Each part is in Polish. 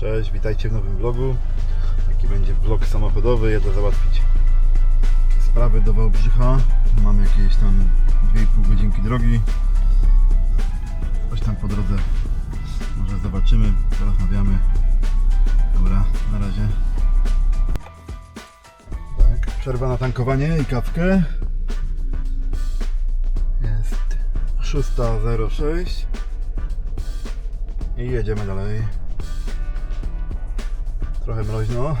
Cześć, witajcie w nowym vlogu. Taki będzie vlog samochodowy. Jedę załatwić sprawy do Wałbrzycha. Mamy jakieś tam 2,5 godzinki drogi. Coś tam po drodze może zobaczymy, porozmawiamy. Dobra, na razie. Tak, przerwa na tankowanie i kawkę. Jest 6.06 i jedziemy dalej. Trochę mroźno,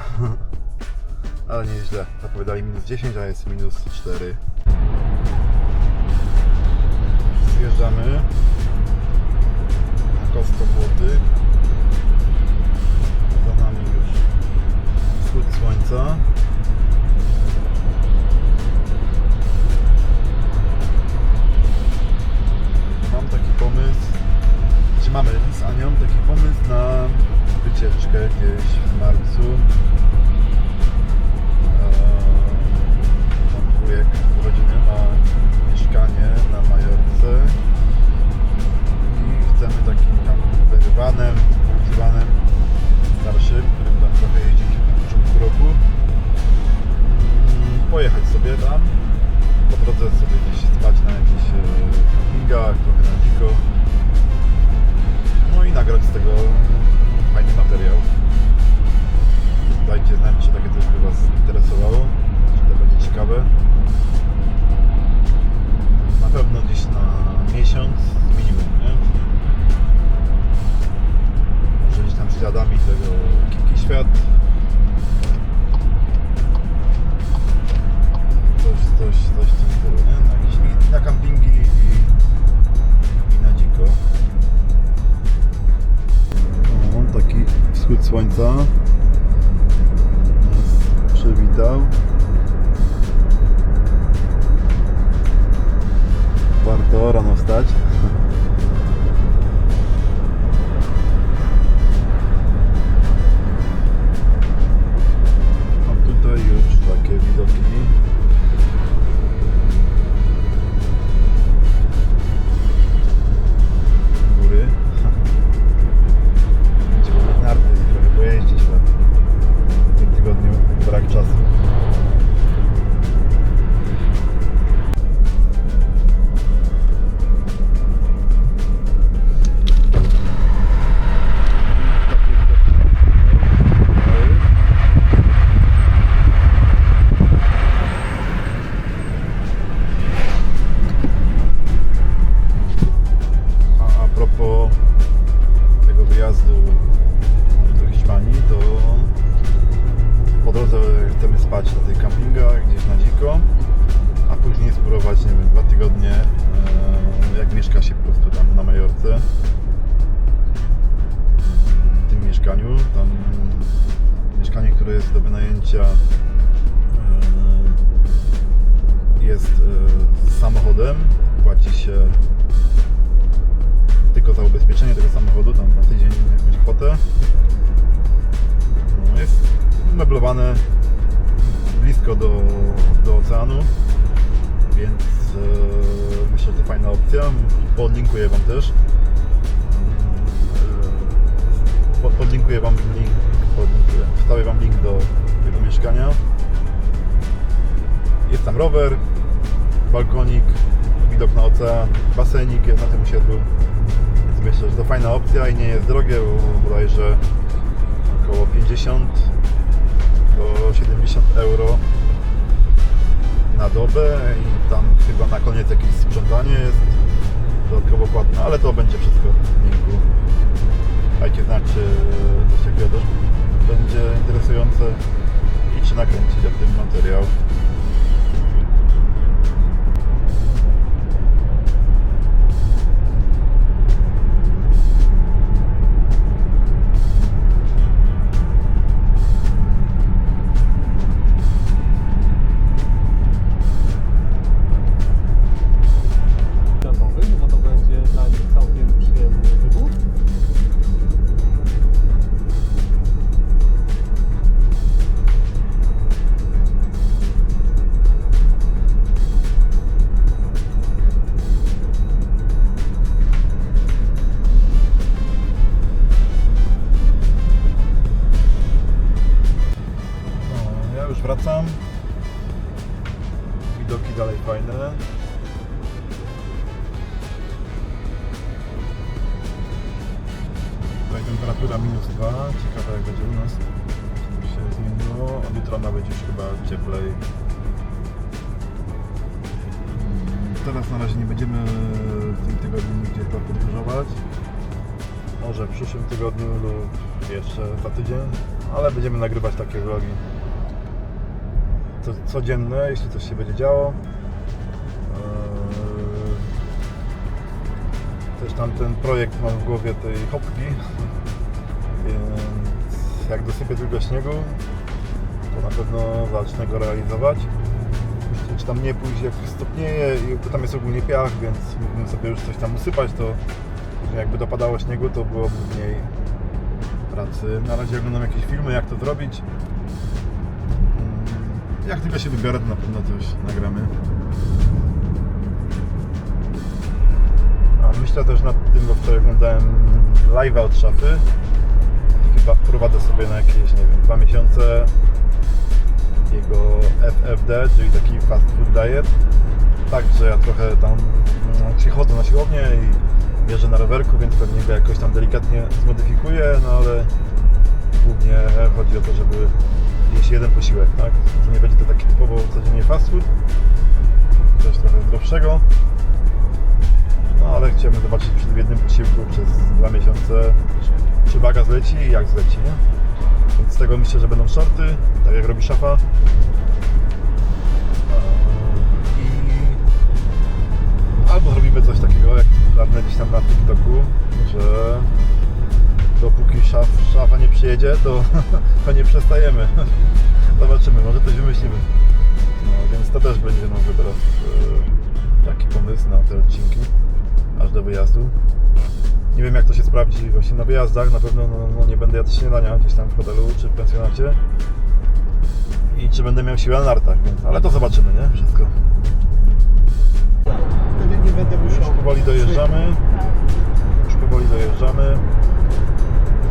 ale nie jest źle. Zapowiadali minus 10, a jest minus 4. Anią taki pomysł na wycieczkę gdzieś w marcu. Eee, Tam wujek urodziny ma mieszkanie na Majorce i chcemy takim tam wyrywanem, używanym, starszym, słońca nas przywitał. Warto rano wstać. Propos tego wyjazdu do Hiszpanii, to po drodze chcemy spać na tych kampingach, gdzieś na dziko, a później spróbować, nie wiem, dwa tygodnie, e, jak mieszka się po prostu tam na Majorce. W tym mieszkaniu, tam mieszkanie, które jest do wynajęcia e, jest e, samochodem, płaci się tylko za ubezpieczenie tego samochodu, tam na tydzień jakąś kwotę. No, jest umeblowane blisko do, do oceanu, więc e, myślę, że to fajna opcja. Podlinkuję Wam też. E, pod- podlinkuję Wam link, podlinkuję. Wstawię Wam link do tego mieszkania. Jest tam rower, balkonik, widok na ocean, basenik jest na tym osiedlu. Myślę, że to fajna opcja i nie jest drogie, bo bodajże około 50 do 70 euro na dobę i tam chyba na koniec jakieś sprzątanie jest dodatkowo płatne, ale to będzie wszystko w linku. Dajcie znać, czy coś takiego też będzie interesujące i czy nakręcić o tym materiał. 2. Ciekawe jak będzie u nas. Się zmieniło. Od jutra być już chyba cieplej. Mm, Teraz na razie nie będziemy w tym tygodniu nigdzie podróżować. Może w przyszłym tygodniu lub jeszcze za tydzień, ale będziemy nagrywać takie vlogi co, codzienne, jeśli coś się będzie działo. Eee, Też tam ten projekt mam w głowie tej hopki, jak dosypię tylko śniegu, to na pewno zacznę go realizować. Czy- tam nie pójść jak stopnieje i tam jest ogólnie piach, więc mógłbym sobie już coś tam usypać, to jakby dopadało śniegu, to byłoby mniej pracy. Na razie oglądam jakieś filmy, jak to zrobić. Mm, Jak tylko się wybiorę, to na pewno coś nagramy. A myślę też nad tym, bo wczoraj oglądałem live od szafy. Chyba wprowadzę sobie na jakieś, nie wiem, dwa miesiące jego FFD, czyli taki fast food diet. Tak, że ja trochę tam mm, przychodzę na siłownię i jeżdżę na rowerku, więc pewnie go jakoś tam delikatnie zmodyfikuję, no ale głównie chodzi o to, żeby jeść jeden posiłek, tak? Nie będzie to taki typowo codziennie fast food, coś trochę zdrowszego. No ale chciałbym zobaczyć przy tym jednym posiłku przez dwa miesiące, waga zleci i jak zleci, nie? Więc z tego myślę, że będą shorty, tak jak robi szafa. I albo zrobimy coś takiego, jak dawne gdzieś tam na TikToku, że dopóki szaf, szafa nie przyjedzie, to, to nie przestajemy. Zobaczymy, może coś wymyślimy. No, więc to też będzie może teraz taki pomysł na te odcinki, aż do wyjazdu. Nie wiem jak to się sprawdzi właśnie na wyjazdach, na pewno no, no, nie będę jadł śniadania gdzieś tam w hotelu czy w pensjonacie. I czy będę miał siłę na nartach, więc, ale to zobaczymy, nie? Wszystko. Wtedy nie będę Już musiał... powoli dojeżdżamy. Już powoli dojeżdżamy.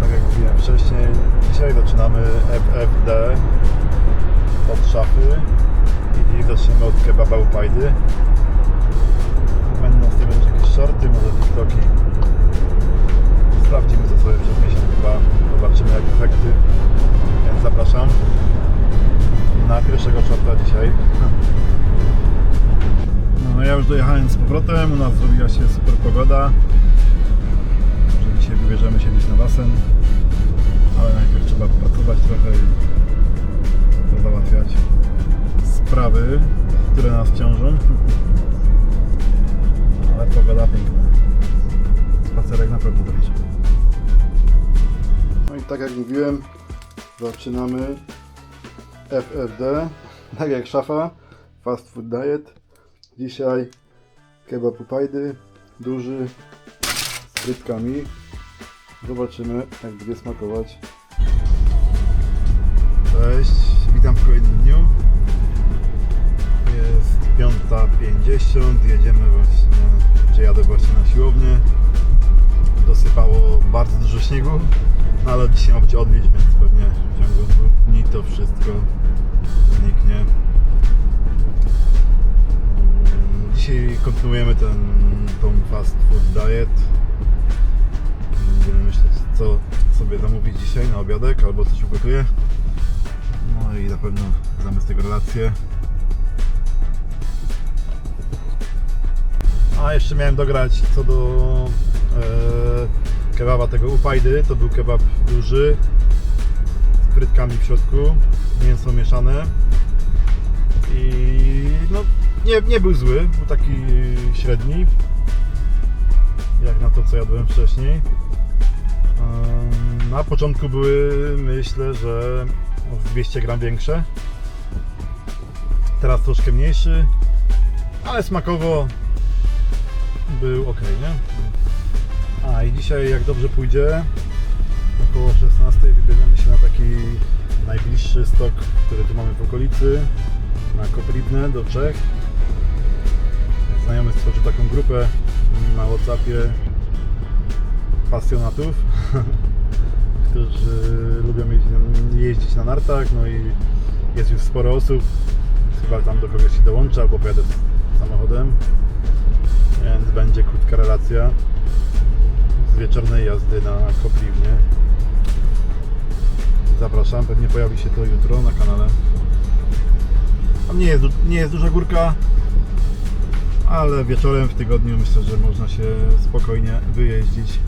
Tak jak mówiłem wcześniej, dzisiaj zaczynamy FFD od szafy i zaczniemy od kebaba upajdy. Będą z tym jakieś shorty, może TikToki. Sprawdzimy to sobie przez miesiąc chyba. Zobaczymy jak efekty. Więc zapraszam na pierwszego shorta dzisiaj. No ja już dojechałem z powrotem, u nas zrobiła się super pogoda. Może dzisiaj wybierzemy się gdzieś na basen. Ale najpierw trzeba pracować trochę i załatwiać sprawy, które nas ciążą. Ale pogoda piękna. Spacerek na pewno dojdzie. No i tak jak mówiłem, zaczynamy FFD, tak jak szafa, Fast Food Diet. Dzisiaj kebab upajdy, duży, z frytkami. Zobaczymy, jak będzie smakować. Cześć, witam w kolejnym dniu. Jest 5.50, jedziemy właśnie, czy jadę właśnie na siłownię. Dosypało bardzo dużo śniegu, ale dzisiaj ma być odwilż, więc pewnie w ciągu dwóch dni to wszystko zniknie. Dzisiaj kontynuujemy ten, tą fast food diet. Będziemy myśleć, co sobie zamówić dzisiaj na obiadek, albo coś ugotuję. No i na pewno znamy z tego relację. A jeszcze miałem dograć co do e, kebaba tego upajdy. To był kebab duży z frytkami w środku, mięso mieszane. I no nie, nie był zły, był taki średni. Jak na to co jadłem wcześniej. Na początku były myślę, że o 200 gram większe. Teraz troszkę mniejszy, ale smakowo był ok, nie? I dzisiaj jak dobrze pójdzie, około 16 wybierzemy się na taki najbliższy stok, który tu mamy w okolicy, na Koprivne do Czech. Znajomy stworzył taką grupę na Whatsappie pasjonatów, którzy lubią jeździć, na nartach, no i Jest już sporo osób. Chyba tam do kogoś się dołączę albo pojadę samochodem. Więc będzie krótka relacja wieczornej jazdy na Kopliwnie. Zapraszam, pewnie pojawi się to jutro na kanale. Tam nie jest, nie jest duża górka, ale wieczorem w tygodniu myślę, że można się spokojnie wyjeździć